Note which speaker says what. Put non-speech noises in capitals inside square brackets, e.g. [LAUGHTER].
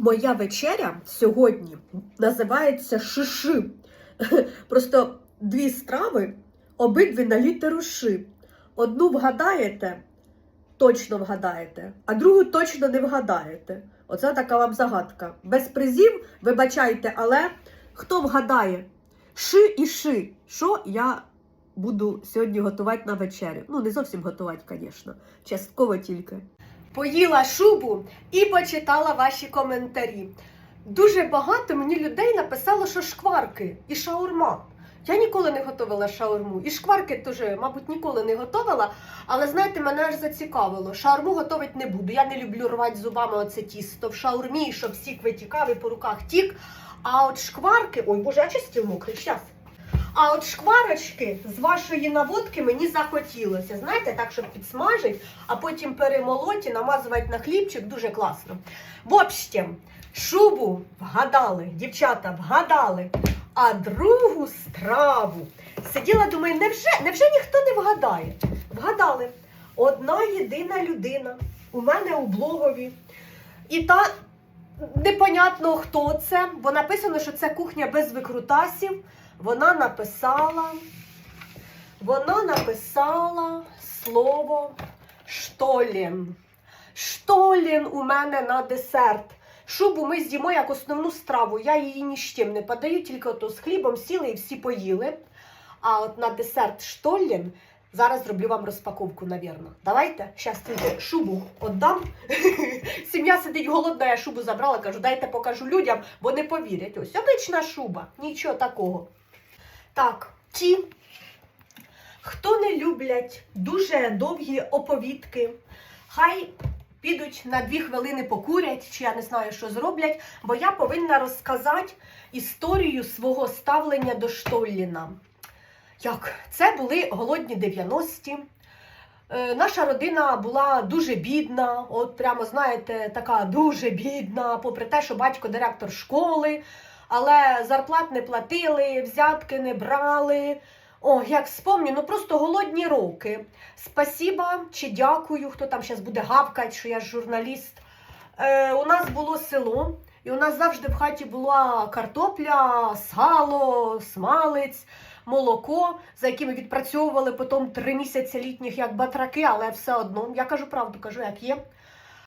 Speaker 1: Моя вечеря сьогодні називається шиши. [LAUGHS] Просто дві страви, обидві на літеру ши. Одну вгадаєте, точно вгадаєте, а другу точно не вгадаєте. Оце така вам загадка. Без призів, вибачайте, але хто вгадає? Ши і ши. Що я буду сьогодні готувати на вечерю? Ну, не зовсім готувати, звісно. Частково тільки. Поїла шубу і почитала ваші коментарі. Дуже багато мені людей написало, що шкварки і шаурма. Я ніколи не готувала шаурму. І шкварки теж, мабуть, ніколи не готувала. Але знаєте, мене аж зацікавило. Шаурму готувати не буду. Я не люблю рвати зубами оце тісто в шаурмі, щоб сік витікав і по руках тік. А от шкварки, ой, боже, а чи стіл мокрий, щас. А от шкварочки з вашої наводки мені захотілося. Знаєте, так, щоб підсмажити, а потім перемолоть і намазувати на хлібчик дуже класно. В общем, шубу вгадали, дівчата вгадали. А другу страву сиділа, думаю, невже, невже ніхто не вгадає? Вгадали. Одна єдина людина у мене у блогові. І та непонятно хто це, бо написано, що це кухня без викрутасів. Вона написала, вона написала слово штолін. Штолін у мене на десерт. Шубу ми з'їмо як основну страву. Я її ні з чим не подаю, тільки ото з хлібом сіли і всі поїли. А от на десерт штолін зараз зроблю вам розпаковку, навірно. Давайте, зараз тільки шубу віддам. [LAUGHS] Сім'я сидить голодна, я шубу забрала, кажу, дайте покажу людям, бо не повірять. Ось обична шуба, нічого такого. Так, ті, хто не люблять дуже довгі оповідки, хай підуть на дві хвилини покурять, чи я не знаю, що зроблять, бо я повинна розказати історію свого ставлення до Штолліна. Як? Це були голодні 90-ті. Е, Наша родина була дуже бідна, от прямо знаєте, така дуже бідна, попри те, що батько директор школи, але зарплат не платили, взятки не брали. О, як спомню, ну просто голодні роки. Спасіба чи дякую, хто там зараз буде гавкати, що я журналіст. Е, у нас було село, і у нас завжди в хаті була картопля, сало, смалець, молоко, за якими відпрацьовували потім три місяці літніх як батраки, але все одно. Я кажу правду, кажу, як є.